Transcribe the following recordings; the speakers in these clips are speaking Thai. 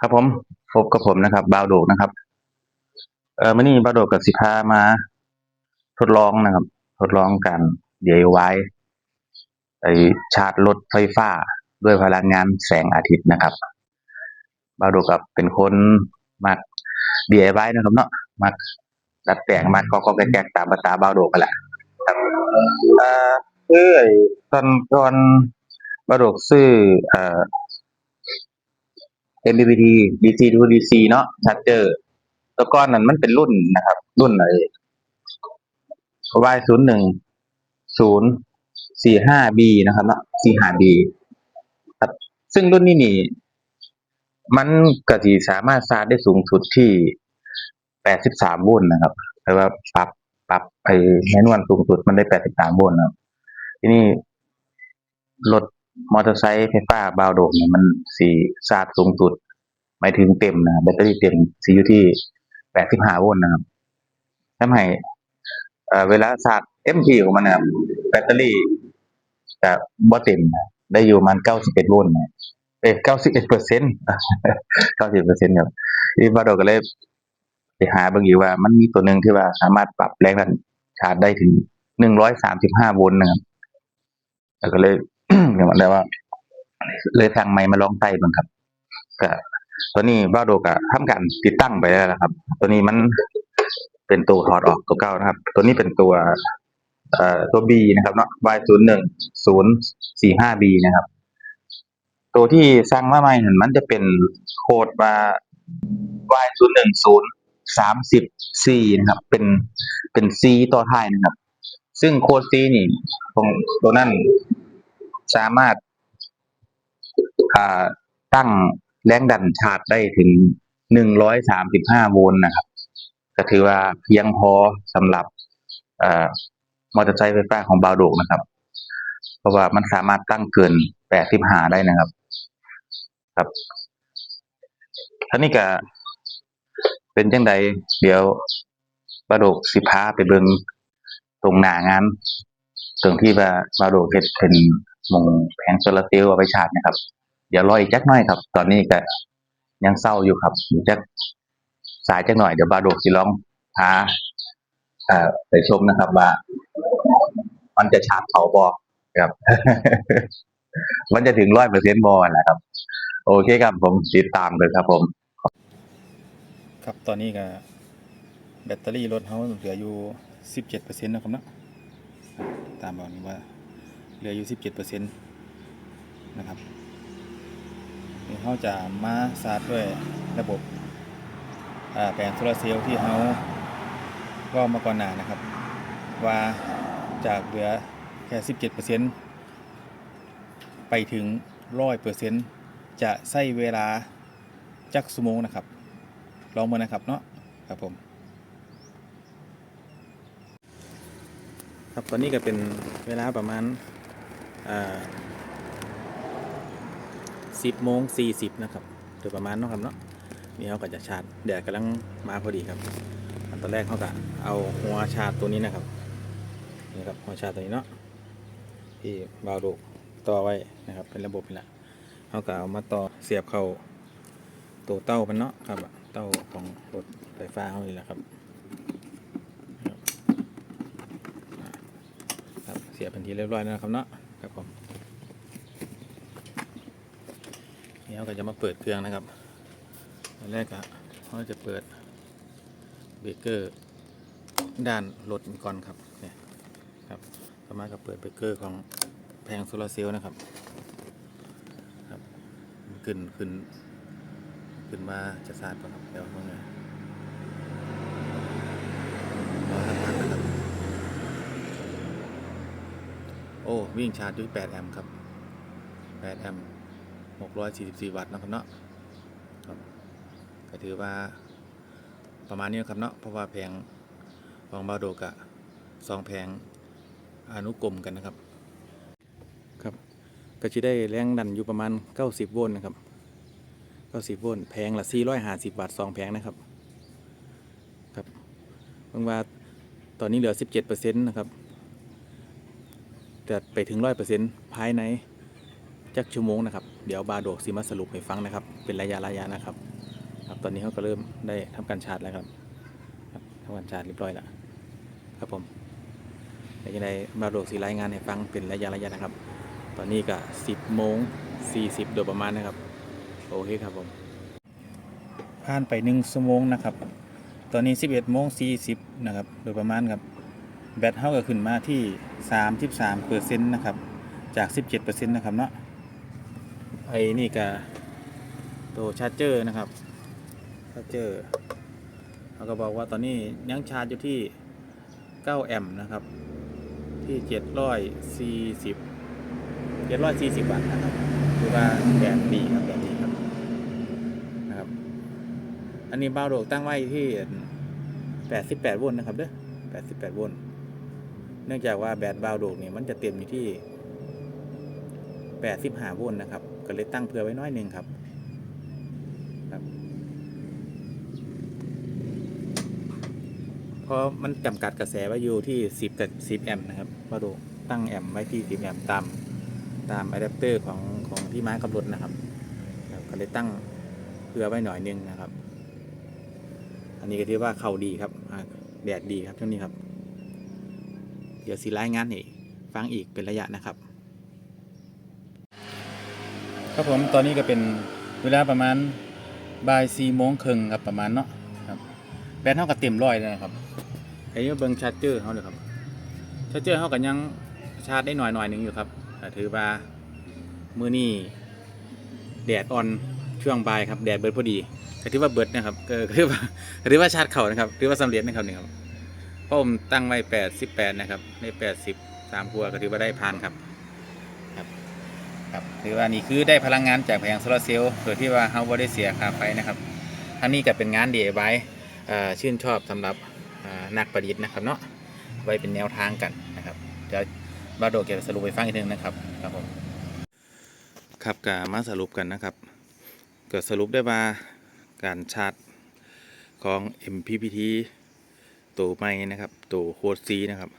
ครับผมพบกับผมนะครับบาวโดกนะครับ เออมื่อนี้บาวโดกกับสิพามา ทดลองนะครับ ทดลองการ DIY ไอชาร์จรถไฟฟ้าด้วยพลังงานแสงอาทิตย์นะครับบาวโดกกับเป็นคนมัก DIY นะครับเนาะมักดัดแปลงมักก็ก็แกกตามภาษาบาวโดกกันแหละครับเออคือไอตอนก่อนบาวโดกซื้อเอ่อ MPPT DC to DC เนาะชาร์เจอร์แล้วก้อนนั้นมันเป็นรุ่นนะครับ รุ่นไอ้ Y ศูนย์หนึ่งศูนย์สี่ห้า B นะครับเนาะสี่ห้า B ครับซึ่งรุ่นนี้นี่ มันก็สิสามารถชาร์จได้สูงสุดที่แปดสิบสามโวลต์นะครับแต่ว่าปรับปรับไอ้แมนนวลสูงสุดมันได้แปดสิบสามโวลต์นะครับ ทีนี้รถ มอเตอร์ไซค์ไฟฟ้าบาวโดเนี่ยมันสีชาร์จสูงสุด หมายถึงเต็มนะแบตเตอรี่เต็มสีอยู่ที่แปดสิบห้าโวลต์นะครับทำให้เวลาชาร์จเต็มที่ของมันนะครับแบตเตอรี่จะบ่เต็มนะได้อยู่ประมันเก้าสิบเอ็ดโวลต์นะเอ้เก้าสิบเอ็ดเปอร์เซ็นต์เก้าสิบเปอร์เซ็นต์ครับที่บาโดก็เลยไปหาบางอยู่ว่ามันมีตัวหนึ่งที่ว่าสามารถปรับแรงดันชาร์จได้ถึงหนึ่งร้อยสามสิบห้าโวลต์นะครับแล้วก็เลย เรียกว่าได้ว่า เลยสั่งไมค์มาลองใส่บ้างครับก็ตัวนี้บ้าโดกะทำการติดตั้งไปแล้วนะครับ ตัวนี้มันเป็นตัวถอดออกตัวเก่านะครับ ตัวนี้เป็นตัวเอ่อตัว B นะครับเนาะ Y ศูนย์หนึ่งศูนย์สี่ห้า B นะครับ ตัวที่สร้างมาใหม่นั่นมันจะเป็นโคดว่า Y ศูนย์หนึ่งศูนย์สามสิบ C นะครับ เป็นเป็น C ต่อท้ายนะครับ ซึ่งโค้ด C นี่ตรงตัวนั้น สามารถาตั้งแรงดันชาร์จได้ถึงหนึ่งร้อยสามสิบห้าโวลต์นะครับ ก็ถือว่าเพียงพอสำหรับมอเตอร์ไซค์ไฟฟ้าของบาวโดกนะครับ เพราะว่ามันสามารถตั้งเกินแปดสิบห้าได้นะครับ ครับท่านี้ก็เป็นจังใดเดี๋ยวบาวโดกสิพาไปเบิงตรงหน้างานตรงที่ว่าบาวโดกเฮ็ดเป็น มองแผงโซลาร์เซลล์เอาไปชาร์จนะครับ เดี๋ยวรออีกจักหน่อยครับ ตอนนี้ก็ยังเศร้าอยู่ครับเดี๋ยวจักสายจักหน่อยเดี๋ยวบาโดกสิลองพาไปชมนะครับว่ามันจะชาร์จเขาบอครับ มันจะถึงร้อยเปอร์เซ็นต์บอแหละครับ โอเคครับผมติดตามเลยครับผม ครับตอนนี้ก็แบตเตอรี่รถเขาเหลืออยู่17%นะครับเนาะครับตามบอกนี้ว่า เหลืออยู่ 17%นะครับนี่เขาจะมาชาร์ด้วยระบบแผงโซลาร์เซลล์ที่เขาว่ามาก่อนหน้านะครับ ว่าจากเหลือแค่ 17%ไปถึง 100%จะใช้เวลาจักสมงนะครับ ลองมานะครับเนาะครับผม ครับตอนนี้ก็เป็นเวลาประมาณ สิบโมงสี่สิบนะครับโดยประมาณนะครับเนาะนี่เขาก็จะชาร์จแดดกำลังมาพอดีครับอันตอนแรกเขาก็เอาหัวชาร์จตัวนี้นะครับนี่ครับหัวชาร์จตัวนี้เนาะที่บาวดูต่อไว้นะครับ เป็นระบบนี่แหละเขาก็เอามาต่อเสียบเข้าตัวเต้ามันเนาะครับเต้าของรถไฟฟ้าเขานี่แหละครับครับเสียบเป็นทีเรียบร้อยแล้วนะครับเนาะ ครับผมนี่เราก็จะมาเปิดเครื่องนะครับอันแรกอะเราจะเปิดเบรกเกอร์ด้านรถก่อนครับเนี่ยครับต่อมาก็เปิดเบรกเกอร์ของแผงโซลาร์เซลล์นะครับครับขึ้นขึ้นขึ้นมาจะสาดป่ะครับเดี๋ยวมึงเลยรอสักพักนะครับโอ้วิ่งชาร์จด้วย8แอมป์ครับ8แอมป์644 วัตต์นะครับเนาะครับก็ถือว่าประมาณนี้นะครับเนาะเพราะว่าแผงของบาโดกะสองแผงอนุกรมกันนะครับครับ ก็จะได้แรงดันอยู่ประมาณ 90 โวลต์นะครับ90โวลต์แพงละ 450บาท2แพงนะครับครับบางว่าตอนนี้เหลือ 17%นะครับ แต่ไปถึง100%ภายในจักชั่วโมงนะครับ เดี๋ยวบาโดกซิมาสรุปให้ฟังนะครับ เป็นระยะระยะนะครับ ครับ ตอนนี้เขาก็เริ่มได้ทำการชาร์จแล้วครับทำการชาร์จเรียบร้อยแล้วครับผมเดี๋ยวจะได้บาโดกสีรายงานให้ฟังเป็นระยะระยะนะครับ ตอนนี้ก็10โมง40โดยประมาณนะครับ โอเคครับผม ผ่านไป1ชั่วโมงนะครับ ตอนนี้11โมง40นะครับ โดยประมาณครับ แบตเท่ากับขึ้นมาที่ 33เปอร์เซ็นต์นะครับ จาก 17เปอร์เซ็นต์นะครับเนาะไอ้นี่ก็ตัวชาร์จเจอร์นะครับชาร์จเจอร์เขาก็บอกว่าตอนนี้ยังชาร์จอยู่ที่ 9 แอมป์นะครับ ที่ 740 740วัตต์นะครับคือว่าแบตดีครับแบตดีครับนะครับ อันนี้เบาโดกตั้งไว้ที่ 88 โวลต์นะครับเด้อ88 โวลต์ นื่องจากว่าแบตบาโดกเนี่ยมันจะเต็มอยู่ที่85โวลต์นะครับ ก็เลยตั้งเผื่อไว้น้อยหนึ่งครับครับเพราะมันจำกัดกระแสไว้อยู่ที่10กับ10แอมป์นะครับบาโดกตั้งแอมป์ไว้ที่10แอมป์ตามตามอะแดปเตอร์ของของที่ม้ากำหนดนะครับก็เลยตั้งเผื่อไว้หน่อยนึงนะครับ อันนี้ก็ถือว่าเข้าดีครับแดดดีครับช่วงนี้ครับ ดี๋ยวสีรายงานอีกฟังอีกเป็นระยะนะครับ ครับผมตอนนี้ก็เป็นเวลาประมาณบ่ายสี่โมงครึ่งครับประมาณเนาะครับแบตเท่ากับเต็มร้อยเลยนะครับไอ้นี่เบิ้งชาร์จเจอร์เขาเลยครับชาร์จเจอร์เขากันยังชาร์จได้หน่อยหน่อยหนึ่งอยู่ครับถือว่ามือนี่แดดอ่อนช่วงบ่ายครับแดดเบิดพอดีก็ถือว่าเบิดนะครับก็ถือว่าถือว่าชาร์จเข่านะครับถือว่าสำเร็จนะครับนี่ครับ พราะผมตั้งไว้แปดสิบแปดนะครับได้แปดสิบสามกัวก็ถือว่าได้ผ่านครับครับถือว่านี่คือได้พลังงานจากแผงโซลาร์เซลล์โดยที่ว่าเราไม่ได้เสียค่าไฟนะครับทั้งนี้ก็เป็นงาน DIY เอ่อชื่นชอบสำหรับอ่านักประดิษฐ์นะครับเนาะไว้เป็นแนวทางกันนะครับเดี๋ยวบาโดเก็บสรุปไปฟังอีกนึงนะครับครับผมครับก็มาสรุปกันนะครับก็สรุปได้ว่าการชาร์จของ MPPT ตัวใหม่นะครับตัวโคดซีนะครับ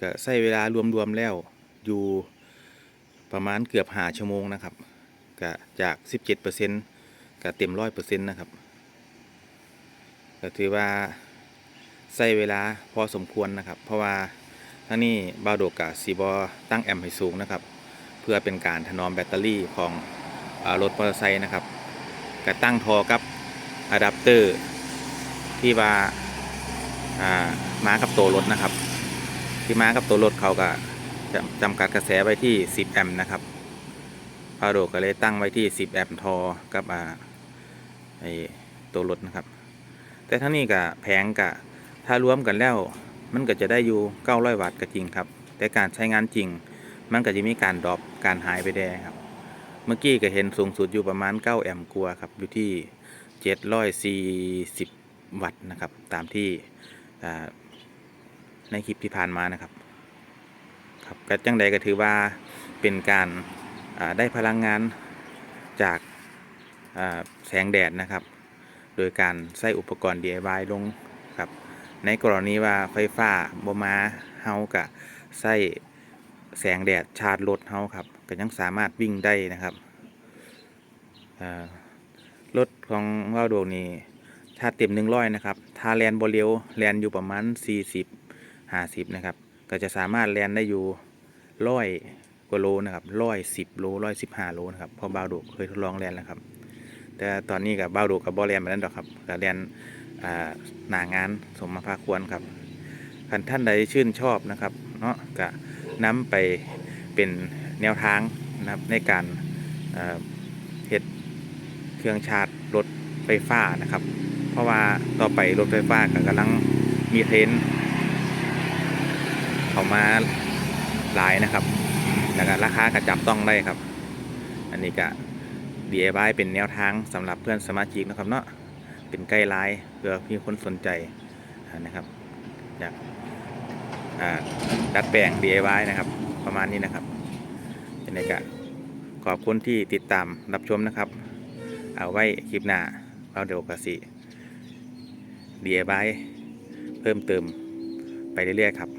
ก็ใช้เวลารวมๆแล้วอยู่ประมาณเกือบหาชั่วโมงนะครับก็จาก 17%ก็เต็มร้อยเปอร์เซ็นต์นะครับก็ถือว่าใช้เวลาพอสมควรนะครับ เพราะว่าทั้งนี้บาโดกกับซีบอตั้งแอมป์ให้สูงนะครับ เพื่อเป็นการถนอมแบตเตอรี่ของรถมอเตอร์ไซค์นะครับก็ตั้งทอกับอะแดปเตอร์ที่ว่า ม้ากับตัวรถนะครับ ที่ม้ากับตัวรถเขาก็จำจำกัดกระแสไว้ที่ 10 แอมป์นะครับพาโดก็เลยตั้งไว้ที่ 10 แอมป์ทอกับอ่าไอตัวรถนะครับ แต่ทั้งนี้กับแผงกับถ้ารวมกันแล้ว มันก็จะได้อยู่ 900 วัตต์ก็จริงครับ แต่การใช้งานจริง มันก็จะมีการดรอปการหายไปได้ครับ เมื่อกี้ก็เห็นสูงสุดอยู่ประมาณ 9 แอมป์กว่าครับ อยู่ที่ 740 วัตต์นะครับ ตามที่ ในคลิปที่ผ่านมานะครับครับก็จังใดก็ถือว่าเป็นการาได้พลังงานจากาแสงแดดนะครับ โดยการใส่อุปกรณ์ DIY ลงครับ ในกรณีว่าไฟฟ้าบมาเฮากะใส่แสงแดดชาร์จรถเฮาครับก็ยังสามารถวิ่งได้นะครับรถของเราโดนี่ ชาเต็ม100นะครับ ถ้าแลนบ่เร็วแลนอยู่ประมาณ40 50นะครับ ก็จะสามารถแลนได้อยู่ร้อยกว่าโลนะครับร้อยสิบโลร้อยสิบห้าโลนะครับเพอบาวโดกเคยทดลองแลนแล้วครับ แต่ตอนนี้กับบาวโดกกับบอลแลนมาแล้วดอกครับกับแลนหนางานสมมาภาควรครับคันท่านใดชื่นชอบนะครับเนาะก็นำไปเป็นแนวทางนะครับในการเฮ็ดเครื่องชาร์จรถไฟฟ้านะครับ เพราะว่าต่อไปรถไฟฟ้าก็กำลังมีเทรนเขามาหลายนะครับแล้วก็ราคากระจับต้องได้ครับ อันนี้ก็ DIY เป็นแนวทางสำหรับเพื่อนสมาชิกนะครับเนาะเป็นไกด์ไลน์เพื่อมีคนสนใจนะครับอยากดัดแปลง DIY นะครับ ประมาณนี้นะครับยังไงก็ขอบคุณที่ติดตามรับชมนะครับ เอาไว้คลิปหน้าเราเดี๋ยวกสิ DIY เพิ่มเติมไปเรื่อยๆครับ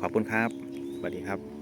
ขอบคุณครับ สวัสดีครับ